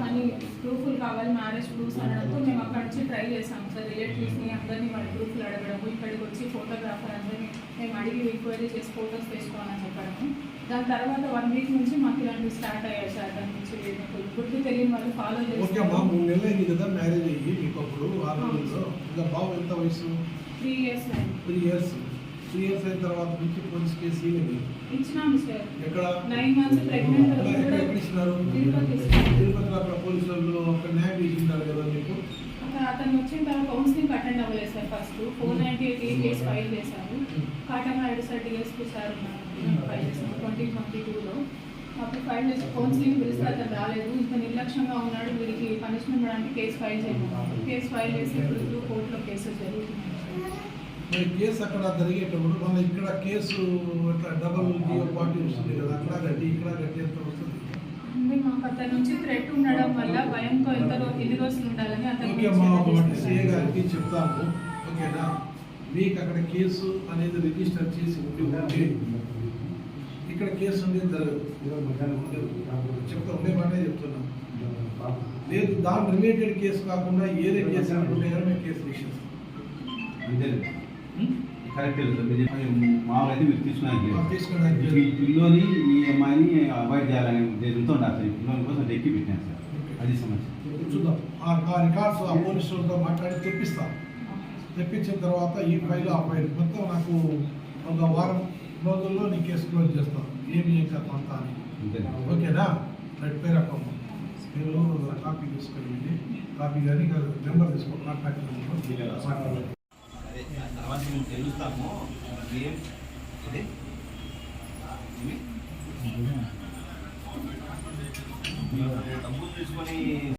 కానీ ప్రూఫ్లు కావాలి మ్యారేజ్ ప్రూఫ్స్ అనడంతో మేము అక్కడి నుంచి ట్రై చేసాం సార్ రిలేటివ్స్ని అందరినీ వాళ్ళ ప్రూఫ్లు అడగడము ఇక్కడికి వచ్చి ఫోటోగ్రాఫర్ అందరినీ మేము అడిగి ఎంక్వైరీ చేసి ఫోటోస్ తెచ్చుకోవాలని చెప్పడము. దాని తర్వాత వన్ వీక్ నుంచి మాకు ఇలాంటివి స్టార్ట్ అయ్యాయి సార్. దాని నుంచి గుర్తు తెలియని వాళ్ళు ఫాలో ఓకే అమ్మా చేస్తాం మూడు నెలలు అయింది కదా మ్యారేజ్ అయ్యి మీకు అప్పుడు ఆరు నెలల్లో ఇంకా బాబు ఎంత వయసు? త్రీ ఇయర్స్ అయింది. త్రీ ఇయర్స్ త్రీ ఇయర్స్ అయిన తర్వాత నుంచి పోలీస్ కేసు ఇవ్వండి ఇచ్చినాము సార్. ఎక్కడ? నైన్ మంత్స్ ప్రెగ్నెంట్ ఇచ్చినారు తిరుపతి అక్కడ పోలీసు వాళ్ళు అక్కడ న్యాయం చేసింటారు కదా మీకు? అతను వచ్చిన తర్వాత కౌన్సిలింగ్ అటెండ్ అవ్వలేదు sir first. Four ninety eight case file చేశారు. Katamarayudu sir DSP sir file చేశారు. ట్వంటీ ట్వంటీ టూలో అప్పుడు ఫైల్ చేసి కౌన్సిలింగ్ పిలిస్తే అతను రాలేదు. ఇంత నిర్లక్ష్యంగా ఉన్నాడు. వీరికి పనిష్మెంట్ ఇవ్వడానికి కేసు ఫైల్ చేయమన్నారు కేసు ఫైల్ చేసి ఇప్పుడు కోర్టులో కేసు జరుగుతుంది కేసు అక్కడ జరిగేటప్పుడు మన ఇక్కడ కేసు డబల్ పార్టీ వస్తుంది కదా. అక్కడ గట్టి ఇక్కడ గట్టి ఎంత వస్తుంది. అంటే మాకు అతని నుంచి థ్రెట్ ఉండడం వల్ల భయంతో ఎంత ఎన్ని రోజులు ఉండాలని అతను చెప్తాను. ఓకేనా? మీకు అక్కడ కేసు అనేది రిజిస్టర్ చేసి ఉండి ఉంటే ఇక్కడ కేసు అనేది జరగదు. చెప్తా ఉండే మాటే చెప్తున్నా. లేదు దాని రిలేటెడ్ కేసు కాకుండా ఏదే కేసు అనుకుంటే మేము కేసు రిజిస్టర్ అంతే కరెక్ట్ మామూలు అయితే మీరు తీసుకున్నాను ఈ పిల్లోని ఈ అమ్మాయిని అవాయిడ్ చేయాలనే ఉద్దేశంతో ఉండాలి సార్. పిల్లోని కోసం డెక్కి పెట్టాను సార్. అది సమస్య. చూద్దాం. ఆ రికార్డ్స్ ఆ పోలీసులతో మాట్లాడి తెప్పిస్తాం. తెప్పించిన తర్వాత ఈ ఫైల్ ఆ ఫైల్. మొత్తం నాకు ఒక వారం రోజుల్లో నీ కేసు క్లోజ్ చేస్తాం. ఏమి ఏం కథ అంతా అని. ఓకేనా? రెడ్ పేరు అక్కమ్మ మీరు కాపీ తీసుకెళ్ళండి. కాపీ కానీ నెంబర్ తీసుకో కాంటాక్ట్ నెంబర్. తర్వాత మేము తెలుస్తాము. ఏం? అదే. డబ్బులు తీసుకొని